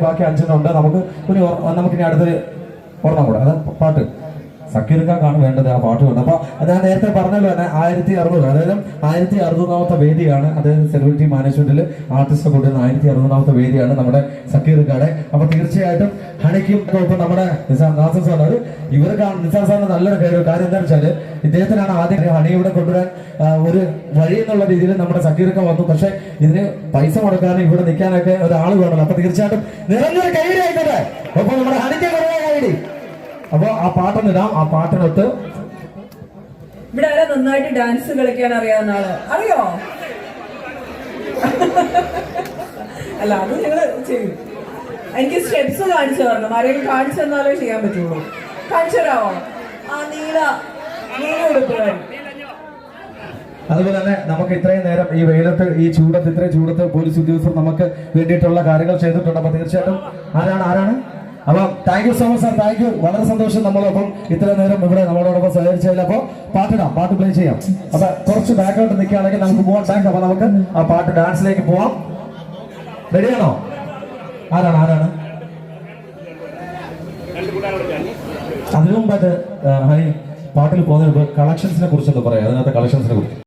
ബാക്കി അഞ്ചെണ്ണം ഉണ്ട്. നമുക്ക് ഒരു നമുക്കിനി അടുത്തൊരു ഓർമ്മ കൂടെ. അത് പാട്ട്. സക്കീർക്കാണ് വേണ്ടത് ആ പാട്ട് കൊണ്ട് അപ്പൊ അത് ഞാൻ നേരത്തെ പറഞ്ഞല്ലോ തന്നെ ആയിരത്തി അറുപത് അതായത് ആയിരത്തി അറുപതാമത്തെ വേദിയാണ് അതായത് സെലിബ്രിറ്റി മാനേജ്മെന്റിൽ ആർട്ടിസ്റ്റ് കൂട്ടുന്ന ആയിരത്തി അറുപതാമത്തെ വേദിയാണ് നമ്മുടെ സക്കീർക്കാടെ. അപ്പൊ തീർച്ചയായിട്ടും ഹണിക്കും ഇപ്പൊ നമ്മുടെ നിസാർ നാസർ സാർ ഇവർക്കാണ് നിസാർ സാറിന് നല്ലൊരു കാര്യം. കാര്യം എന്താ വെച്ചാൽ ഇദ്ദേഹത്തിനാണ് ആദ്യം ഹണി ഇവിടെ കൊണ്ടുവരാൻ ഒരു വഴി എന്നുള്ള രീതിയിൽ നമ്മുടെ സക്കീർക്ക വന്നു. പക്ഷെ ഇതിന് പൈസ മുടക്കാനും ഇവിടെ നിൽക്കാനൊക്കെ ഒരാൾ വേണമല്ലോ അപ്പൊ തീർച്ചയായിട്ടും നിറഞ്ഞൊരു കൈ ആയിക്കോട്ടെ. അപ്പൊ നമ്മുടെ അപ്പൊ ആ പാട്ടൊന്നിടാം ആ പാട്ടിനൊത്ത് ഇവിടെ ആരാ നന്നായിട്ട് ഡാൻസ് കളിക്കാൻ അറിയാവുന്ന ആൾ? അറിയോ? അല്ല അത് ഞങ്ങൾ ചെയ്യും. എനിക്ക് സ്റ്റെപ്സ് കാണിച്ചു തരണം. ആരെങ്കിലും കാണിച്ചു തന്നാലേ ചെയ്യാൻ പറ്റുള്ളൂ. കാണിച്ചു തരാമോ? ആ നീല. നീല ഉടുപ്പുകാരി. അതുപോലെ തന്നെ നമുക്ക് ഇത്രയും നേരം ഈ വെയിലത്ത് ഈ ചൂടത്ത് ഇത്രയും ചൂടത്ത് പോലീസ് ഉദ്യോഗസ്ഥർ നമുക്ക് വേണ്ടിയിട്ടുള്ള കാര്യങ്ങൾ ചെയ്തിട്ടുണ്ട്. അപ്പൊ തീർച്ചയായിട്ടും ആരാണ് ആരാണ്? അപ്പൊ thank you so much sir thank you വളരെ സന്തോഷം നമ്മളൊപ്പം ഇത്ര നേരം ഇവിടെ നമ്മളോടൊപ്പം സഹകരിച്ചതിൽ. അപ്പൊ പാട്ടിടാം പാട്ട് പ്ലേ ചെയ്യാം. അപ്പൊ കുറച്ച് ബാക്ക്ഗ്രൗണ്ട് നിൽക്കുകയാണെങ്കിൽ നമുക്ക് പോവാം ബാക്ക് അപ്പൊ നമുക്ക് ആ പാട്ട് ഡാൻസിലേക്ക് പോവാം. റെഡിയാണോ ആരാണ്? ആരാണ്? അതിനു മുമ്പായിട്ട് ഹൈ പാട്ടിൽ പോകുന്നതിന് കളക്ഷൻസിനെ കുറിച്ചൊന്ന് പറയാം. അതിനകത്ത് കളക്ഷൻസിനെ കുറിച്ച്.